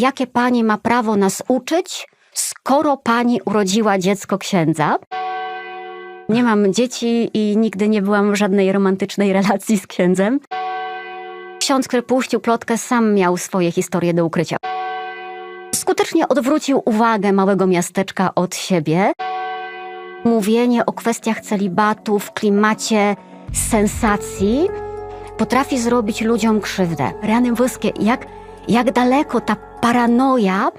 jakie pani ma prawo nas uczyć, skoro pani urodziła dziecko księdza? Nie mam dzieci i nigdy nie byłam w żadnej romantycznej relacji z księdzem. Ksiądz, który puścił plotkę, sam miał swoje historie do ukrycia. Skutecznie odwrócił uwagę małego miasteczka od siebie. Mówienie o kwestiach celibatu w klimacie sensacji potrafi zrobić ludziom krzywdę. Rany boskie, jak, jak daleko ta paranoja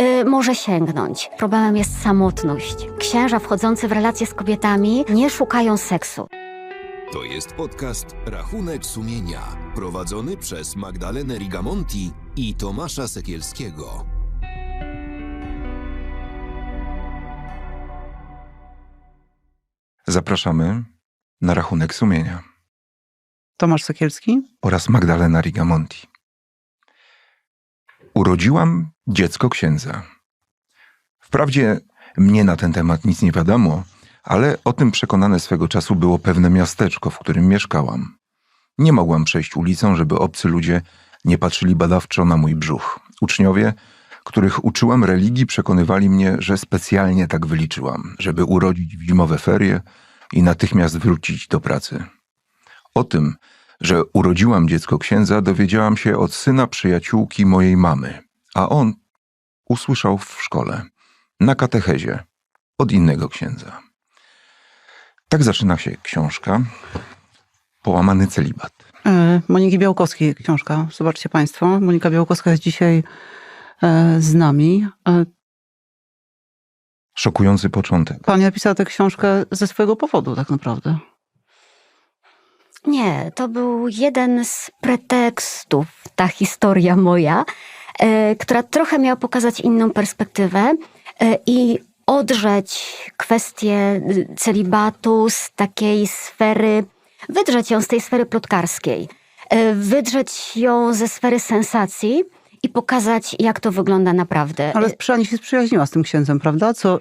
y, może sięgnąć. Problemem jest samotność. Księża wchodzący w relacje z kobietami nie szukają seksu. To jest podcast Rachunek Sumienia, prowadzony przez Magdalenę Rigamonti i Tomasza Sekielskiego. Zapraszamy na rachunek sumienia Tomasz Sekielski. oraz Magdalena Rigamonti. Urodziłam dziecko księdza. Wprawdzie mnie na ten temat nic nie wiadomo, ale o tym przekonane swego czasu było pewne miasteczko, w którym mieszkałam. Nie mogłam przejść ulicą, żeby obcy ludzie nie patrzyli badawczo na mój brzuch. Uczniowie, których uczyłam religii, przekonywali mnie, że specjalnie tak wyliczyłam, żeby urodzić w zimowe ferie i natychmiast wrócić do pracy. O tym, że urodziłam dziecko księdza, dowiedziałam się od syna przyjaciółki mojej mamy, a on usłyszał w szkole, na katechezie, od innego księdza. Tak zaczyna się książka Połamany celibat. E, Moniki Białkowskiej książka. Zobaczcie Państwo. Monika Białkowska jest dzisiaj e, z nami. E, Szokujący początek. Pani napisała tę książkę ze swojego powodu tak naprawdę. Nie, to był jeden z pretekstów, ta historia moja, e, która trochę miała pokazać inną perspektywę e, i odrzeć kwestię y, celibatu z takiej sfery, wydrzeć ją z tej sfery plotkarskiej, e, wydrzeć ją ze sfery sensacji i pokazać, jak to wygląda naprawdę. Ale pani się sprzyjaźniła z tym księdzem, prawda? Co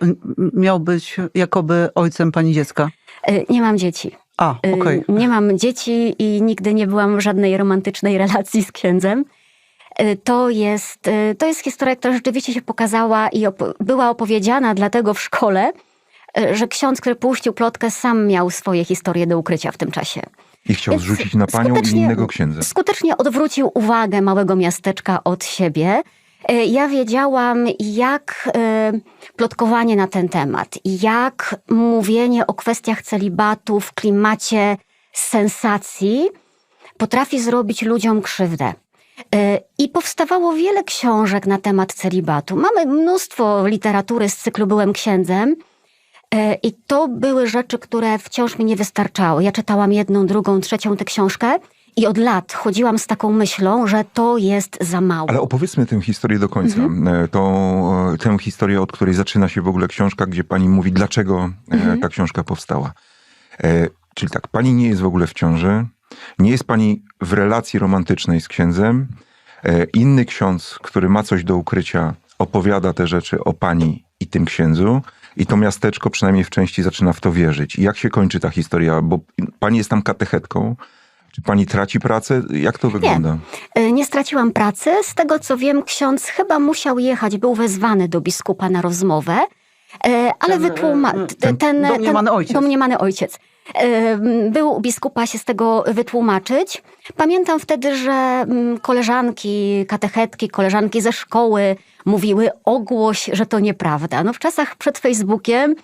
miał być jakoby ojcem pani dziecka. E, Nie mam dzieci. A, Y, okej. Nie mam dzieci i nigdy nie byłam w żadnej romantycznej relacji z księdzem. Y, To jest, y, to jest historia, która rzeczywiście się pokazała i op- była opowiedziana dlatego w szkole, że ksiądz, który puścił plotkę, sam miał swoje historie do ukrycia w tym czasie. I chciał Więc zrzucić na panią i innego księdza. Skutecznie odwrócił uwagę małego miasteczka od siebie. Y, Ja wiedziałam, jak y, plotkowanie na ten temat, jak mówienie o kwestiach celibatu w klimacie sensacji potrafi zrobić ludziom krzywdę. Y, I powstawało wiele książek na temat celibatu. Mamy mnóstwo literatury z cyklu Byłem księdzem. I to były rzeczy, które wciąż mi nie wystarczały. Ja czytałam jedną, drugą, trzecią tę książkę i od lat chodziłam z taką myślą, że to jest za mało. Ale opowiedzmy tę historię do końca. Mhm. E, Tą, e, tę historię, od której zaczyna się w ogóle książka, gdzie pani mówi, dlaczego e, Mhm. ta książka powstała. Czyli tak, pani nie jest w ogóle w ciąży, nie jest pani w relacji romantycznej z księdzem. Inny ksiądz, który ma coś do ukrycia, opowiada te rzeczy o pani i tym księdzu. I to miasteczko przynajmniej w części zaczyna w to wierzyć. I jak się kończy ta historia? Bo pani jest tam katechetką. Czy pani traci pracę? Jak to wygląda? Y, Nie straciłam pracy. Z tego co wiem, ksiądz chyba musiał jechać, był wezwany do biskupa na rozmowę, y, ale Ten, wytłuma... y, t- ten, domniemany ojciec. Domniemany ojciec. Był u biskupa się z tego wytłumaczyć. Pamiętam wtedy, że mm, koleżanki, katechetki, koleżanki ze szkoły mówiły ogłoś, że to nieprawda. No w czasach przed Facebookiem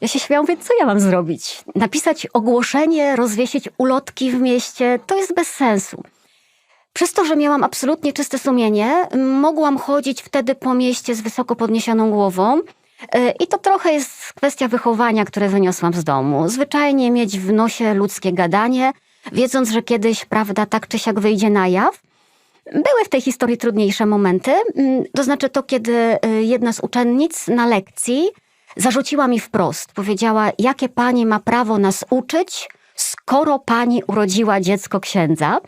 ja się śmiałam, mówię, co ja mam zrobić? Napisać ogłoszenie, rozwiesić ulotki w mieście, to jest bez sensu. Przez to, że miałam absolutnie czyste sumienie, mogłam chodzić wtedy po mieście z wysoko podniesioną głową. Y, I to trochę jest kwestia wychowania, które wyniosłam z domu. Zwyczajnie mieć w nosie ludzkie gadanie, wiedząc, że kiedyś prawda tak czy siak wyjdzie na jaw. Były w tej historii trudniejsze momenty. Mm, To znaczy to, kiedy y, jedna z uczennic na lekcji zarzuciła mi wprost. Powiedziała, jakie pani ma prawo nas uczyć, skoro pani urodziła dziecko księdza.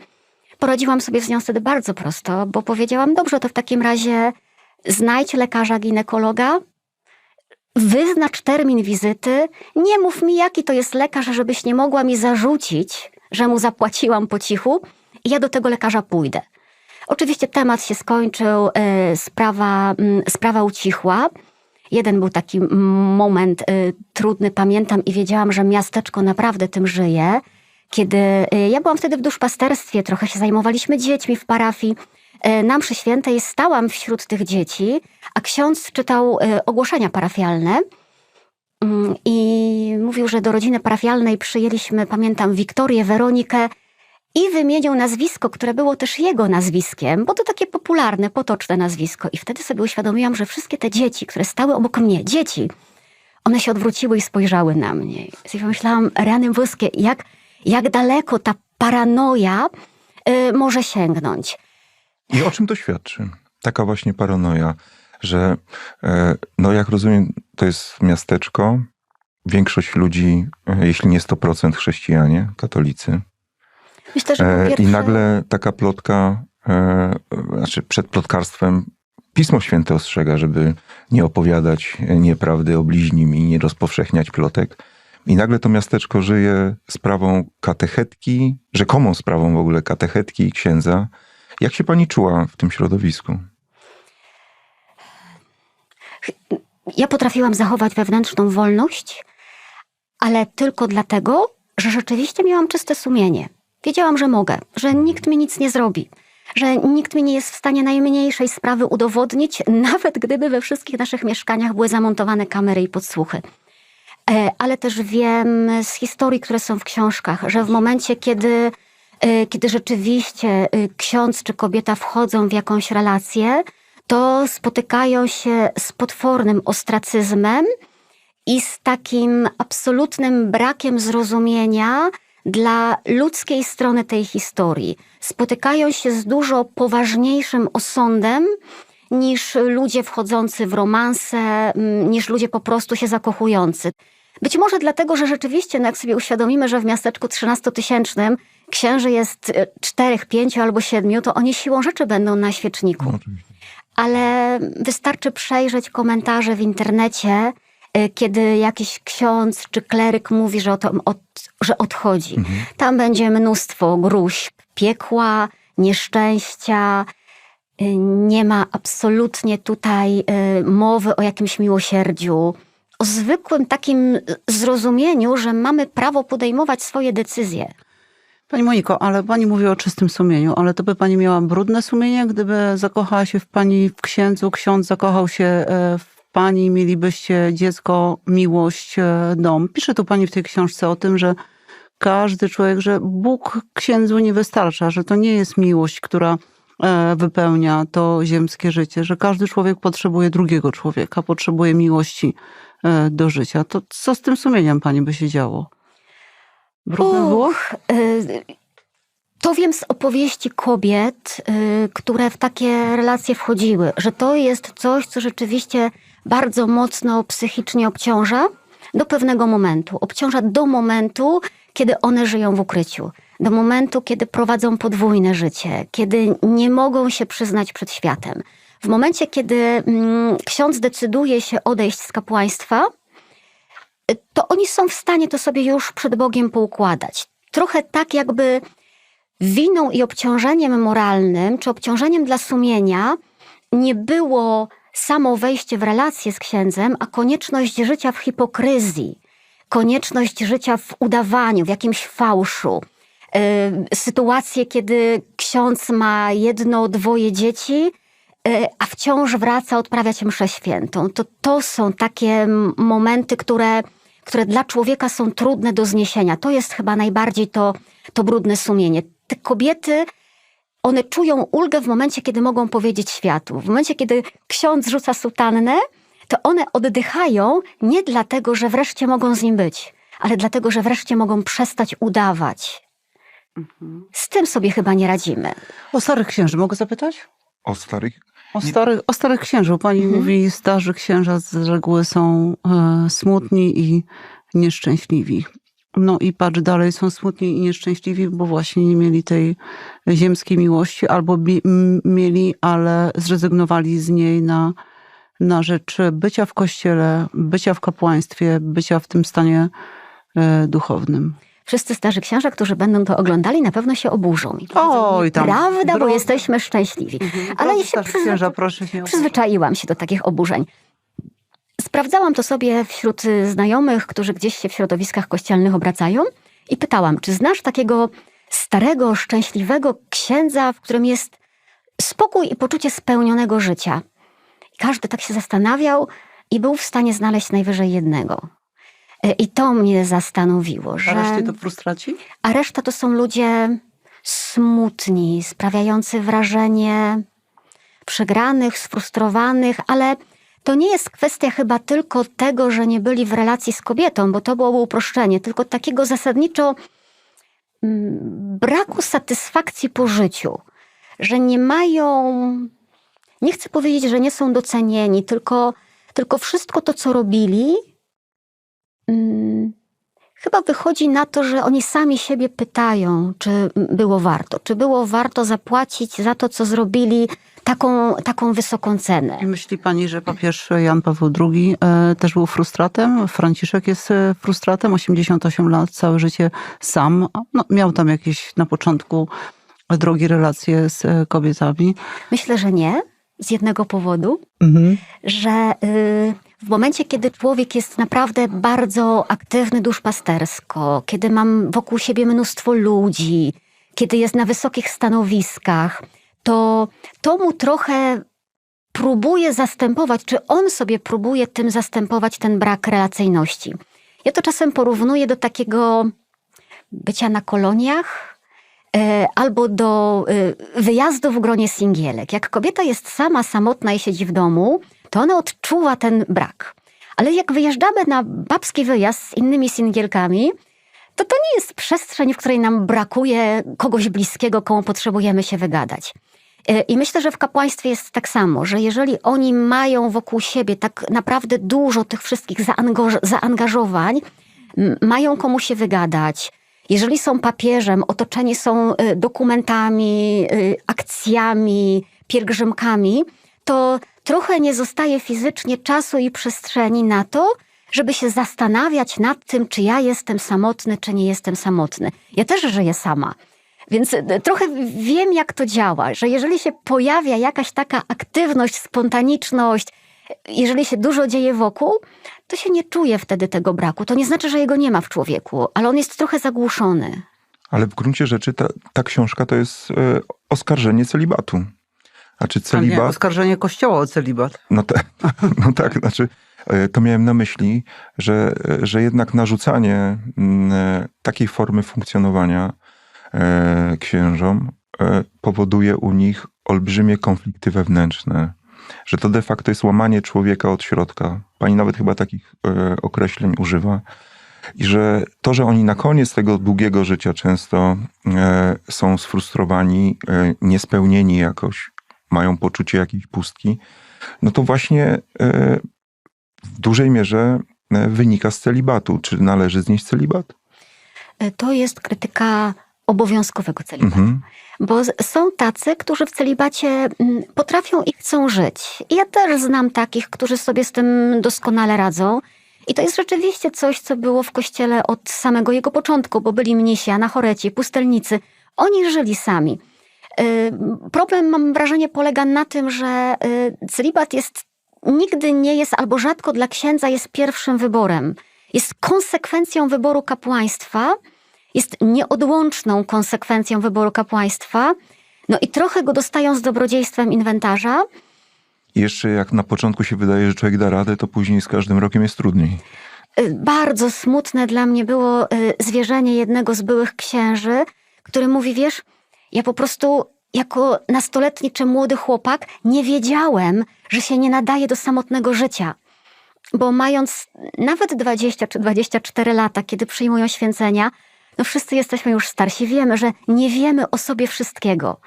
Poradziłam sobie z nią wtedy bardzo prosto, bo powiedziałam, dobrze, to w takim razie znajdź lekarza ginekologa, wyznacz termin wizyty, nie mów mi, jaki to jest lekarz, żebyś nie mogła mi zarzucić, że mu zapłaciłam po cichu i ja do tego lekarza pójdę. Oczywiście temat się skończył, e, sprawa, mm, sprawa ucichła. Jeden był taki moment y, trudny, pamiętam, i wiedziałam, że miasteczko naprawdę tym żyje. Kiedy y, ja byłam wtedy w duszpasterstwie, trochę się zajmowaliśmy dziećmi w parafii. y, Na mszy świętej stałam wśród tych dzieci, a ksiądz czytał y, ogłoszenia parafialne. Mm, I mówił, że do rodziny parafialnej przyjęliśmy, pamiętam, Wiktorię, Weronikę i wymienił nazwisko, które było też jego nazwiskiem, bo to takie popularne, potoczne nazwisko. I wtedy sobie uświadomiłam, że wszystkie te dzieci, które stały obok mnie, dzieci, one się odwróciły i spojrzały na mnie. I pomyślałam, rany boskie, jak, jak daleko ta paranoja y, może sięgnąć. I o czym to świadczy? Taka właśnie paranoja, że e, no jak rozumiem, to jest miasteczko, większość ludzi, e, jeśli nie 100% chrześcijanie, katolicy. Myślę, że E, pierwsze... I nagle taka plotka, e, znaczy przed plotkarstwem Pismo Święte ostrzega, żeby nie opowiadać nieprawdy o bliźnim i nie rozpowszechniać plotek. I nagle to miasteczko żyje sprawą katechetki, rzekomą sprawą w ogóle katechetki i księdza. Jak się pani czuła w tym środowisku? ja potrafiłam zachować wewnętrzną wolność, ale tylko dlatego, że rzeczywiście miałam czyste sumienie. Wiedziałam, że mogę, że nikt mi nic nie zrobi, że nikt mi nie jest w stanie najmniejszej sprawy udowodnić, nawet gdyby we wszystkich naszych mieszkaniach były zamontowane kamery i podsłuchy. E, Ale też wiem z historii, które są w książkach, że w momencie, kiedy, e, kiedy rzeczywiście e, ksiądz czy kobieta wchodzą w jakąś relację, to spotykają się z potwornym ostracyzmem i z takim absolutnym brakiem zrozumienia dla ludzkiej strony tej historii. Spotykają się z dużo poważniejszym osądem niż ludzie wchodzący w romanse, mm, niż ludzie po prostu się zakochujący. Być może dlatego, że rzeczywiście, no jak sobie uświadomimy, że w miasteczku 13-tysięcznym księży jest y, czterech, pięciu albo siedmiu, to oni siłą rzeczy będą na świeczniku ale wystarczy przejrzeć komentarze w internecie, kiedy jakiś ksiądz czy kleryk mówi, że, od, od, że odchodzi. Tam będzie mnóstwo gruźb, piekła, nieszczęścia. Y, Nie ma absolutnie tutaj y, mowy o jakimś miłosierdziu, o zwykłym takim zrozumieniu, że mamy prawo podejmować swoje decyzje. Pani Moniko, ale pani mówi o czystym sumieniu, ale to by pani miała brudne sumienie, gdyby zakochała się w pani w księdzu, ksiądz zakochał się e, w pani, mielibyście dziecko, miłość, e, dom. Pisze tu pani w tej książce o tym, że każdy człowiek, że Bóg księdzu nie wystarcza, że to nie jest miłość, która e, wypełnia to ziemskie życie, że każdy człowiek potrzebuje drugiego człowieka, potrzebuje miłości e, do życia. To co z tym sumieniem pani by się działo? Brudne było? To wiem z opowieści kobiet, które w takie relacje wchodziły, że to jest coś, co rzeczywiście bardzo mocno psychicznie obciąża do pewnego momentu. Obciąża do momentu, kiedy one żyją w ukryciu. Do momentu, kiedy prowadzą podwójne życie, kiedy nie mogą się przyznać przed światem. W momencie, kiedy mm, ksiądz decyduje się odejść z kapłaństwa, to oni są w stanie to sobie już przed Bogiem poukładać. Trochę tak, jakby winą i obciążeniem moralnym, czy obciążeniem dla sumienia nie było samo wejście w relację z księdzem, a konieczność życia w hipokryzji, konieczność życia w udawaniu, w jakimś fałszu. Yy, sytuacje, kiedy ksiądz ma jedno, dwoje dzieci, yy, a wciąż wraca odprawiać mszę świętą. To, to są takie momenty, które, które dla człowieka są trudne do zniesienia. To jest chyba najbardziej to, to brudne sumienie. Te kobiety, one czują ulgę w momencie, kiedy mogą powiedzieć światu. W momencie, kiedy ksiądz rzuca sutannę, to one oddychają nie dlatego, że wreszcie mogą z nim być, ale dlatego, że wreszcie mogą przestać udawać. Z tym sobie chyba nie radzimy. O starych księży mogę zapytać? O starych O Nie- starych, o starych księżu. Pani Mhm. mówi, starzy księża z reguły są e, smutni i nieszczęśliwi. No i patrz dalej, są smutni i nieszczęśliwi, bo właśnie nie mieli tej ziemskiej miłości, albo mieli, ale zrezygnowali z niej na, na rzecz bycia w kościele, bycia w kapłaństwie, bycia w tym stanie e, duchownym. wszyscy starzy księża, którzy będą to oglądali, na pewno się oburzą. I Oj, tam Prawda, bo drodzy- jesteśmy szczęśliwi. Ale Drodzy ja się przyzwy- księża, proszę się przyzwyczaiłam się do takich oburzeń. Sprawdzałam to sobie wśród znajomych, którzy gdzieś się w środowiskach kościelnych obracają i pytałam, czy znasz takiego starego, szczęśliwego księdza, w którym jest spokój i poczucie spełnionego życia. I każdy tak się zastanawiał i był w stanie znaleźć najwyżej jednego. Y, I to mnie zastanowiło, A że reszcie to frustraci? a reszta to są ludzie smutni, sprawiający wrażenie przegranych, sfrustrowanych, ale to nie jest kwestia chyba tylko tego, że nie byli w relacji z kobietą, bo to byłoby uproszczenie, tylko takiego zasadniczo mm, braku satysfakcji po życiu, że nie mają, nie chcę powiedzieć, że nie są docenieni, tylko, tylko wszystko to, co robili, mm, Chyba wychodzi na to, że oni sami siebie pytają, czy było warto. Czy było warto zapłacić za to, co zrobili, taką, taką wysoką cenę. Myśli pani, że papież Jan Paweł II e, też był frustratem? Franciszek jest e, frustratem, 88 lat, całe życie sam. No, miał tam jakieś na początku drogi relacje z e, kobietami. Myślę, że nie, z jednego powodu, Mhm. że y, w momencie, kiedy człowiek jest naprawdę bardzo aktywny duszpastersko, kiedy mam wokół siebie mnóstwo ludzi, kiedy jest na wysokich stanowiskach, to to mu trochę próbuje zastępować, czy on sobie próbuje tym zastępować ten brak relacyjności. Ja to czasem porównuję do takiego bycia na koloniach, e, albo do e, wyjazdu w gronie singielek. Jak kobieta jest sama, samotna i siedzi w domu, to ona odczuwa ten brak. Ale jak wyjeżdżamy na babski wyjazd z innymi singielkami, to to nie jest przestrzeń, w której nam brakuje kogoś bliskiego, komu potrzebujemy się wygadać. E, I myślę, że w kapłaństwie jest tak samo, że jeżeli oni mają wokół siebie tak naprawdę dużo tych wszystkich zaangaż- zaangażowań, mają komu się wygadać, jeżeli są papieżem, otoczeni są y, dokumentami, y, akcjami, pielgrzymkami, to trochę nie zostaje fizycznie czasu i przestrzeni na to, żeby się zastanawiać nad tym, czy ja jestem samotny, czy nie jestem samotny. Ja też żyję sama. Więc y, trochę wiem, jak to działa, że jeżeli się pojawia jakaś taka aktywność, spontaniczność, jeżeli się dużo dzieje wokół, to się nie czuje wtedy tego braku. To nie znaczy, że jego nie ma w człowieku, ale on jest trochę zagłuszony. Ale w gruncie rzeczy ta, ta książka to jest e, oskarżenie celibatu. A czy A nie, celibat... oskarżenie kościoła o celibat. No, te, no tak, znaczy e, to miałem na myśli, że, e, że jednak narzucanie mm, e, takiej formy funkcjonowania e, księżom e, powoduje u nich olbrzymie konflikty wewnętrzne. Że to de facto jest łamanie człowieka od środka. Pani nawet chyba takich e, określeń używa. I że to, że oni na koniec tego długiego życia często e, są sfrustrowani, e, niespełnieni jakoś, mają poczucie jakiejś pustki, no to właśnie e, w dużej mierze e, wynika z celibatu. Czy należy znieść celibat? To jest krytyka obowiązkowego celibatu. Mhm. Bo są tacy, którzy w celibacie mm, potrafią i chcą żyć. I ja też znam takich, którzy sobie z tym doskonale radzą. I to jest rzeczywiście coś, co było w kościele od samego jego początku, bo byli mnisi, anachoreci, pustelnicy. Oni żyli sami. Y, Problem, mam wrażenie, polega na tym, że y, celibat jest nigdy nie jest, albo rzadko dla księdza jest pierwszym wyborem. Jest konsekwencją wyboru kapłaństwa, jest nieodłączną konsekwencją wyboru kapłaństwa. No i trochę go dostają z dobrodziejstwem inwentarza. Jeszcze jak na początku się wydaje, że człowiek da radę, to później z każdym rokiem jest trudniej. Y, Bardzo smutne dla mnie było y, zwierzenie jednego z byłych księży, który mówi, wiesz, ja po prostu jako nastoletni czy młody chłopak nie wiedziałem, że się nie nadaje do samotnego życia. Bo mając nawet 20 czy 24 lata, kiedy przyjmują święcenia, no wszyscy jesteśmy już starsi, wiemy, że nie wiemy o sobie wszystkiego.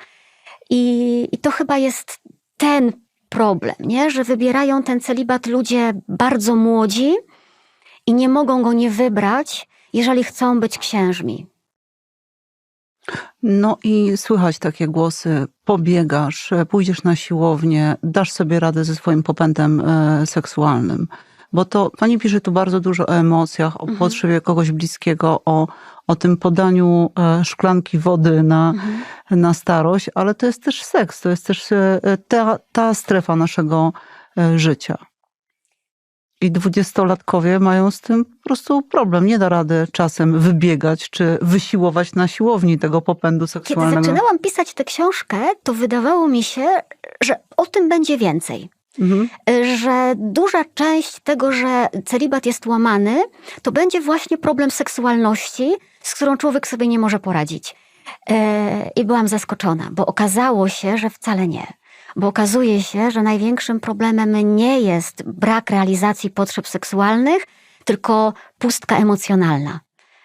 I, i to chyba jest ten problem, nie? że wybierają ten celibat ludzie bardzo młodzi, i nie mogą go nie wybrać, jeżeli chcą być księżmi. No i słychać takie głosy, pobiegasz, pójdziesz na siłownię, dasz sobie radę ze swoim popędem e, seksualnym. Bo to pani pisze tu bardzo dużo o emocjach, o Mhm. potrzebie kogoś bliskiego, o, o tym podaniu e, szklanki wody na, Mhm. na starość, ale to jest też seks, to jest też e, ta, ta strefa naszego e, życia. I dwudziestolatkowie mają z tym po prostu problem. Nie da rady czasem wybiegać czy wysiłować na siłowni tego popędu Kiedy seksualnego. zaczynałam pisać tę książkę, to wydawało mi się, że o tym będzie więcej. Mhm. że duża część tego, że celibat jest łamany, to będzie właśnie problem seksualności, z którą człowiek sobie nie może poradzić. E, I byłam zaskoczona, bo okazało się, że wcale nie. Bo okazuje się, że największym problemem nie jest brak realizacji potrzeb seksualnych, tylko pustka emocjonalna.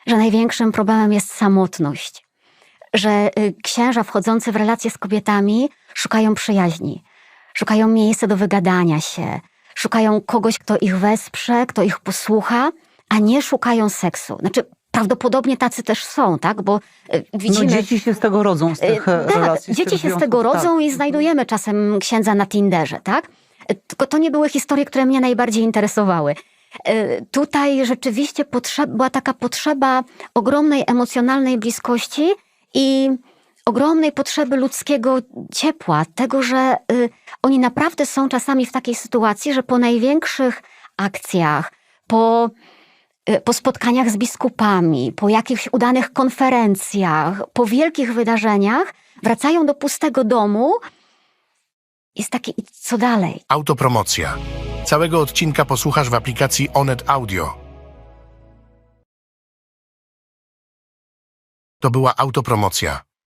Że największym problemem jest samotność. Że y, księża wchodzący w relacje z kobietami szukają przyjaźni, szukają miejsca do wygadania się, szukają kogoś, kto ich wesprze, kto ich posłucha, a nie szukają seksu. Znaczy, prawdopodobnie tacy też są, tak? Bo y, widzimy... No, dzieci się z tego rodzą, z tych Y, e, tak, relacji. dzieci tych się z tego rodzą tak. i znajdujemy czasem księdza na Tinderze, tak? Tylko to nie były historie, które mnie najbardziej interesowały. Tutaj rzeczywiście była taka potrzeba ogromnej emocjonalnej bliskości i ogromnej potrzeby ludzkiego ciepła, tego, że y, oni naprawdę są czasami w takiej sytuacji, że po największych akcjach, po y, po spotkaniach z biskupami, po jakichś udanych konferencjach, po wielkich wydarzeniach, wracają do pustego domu. Jest takie, co dalej? Autopromocja. Całego odcinka posłuchasz w aplikacji Onet Audio. To była autopromocja.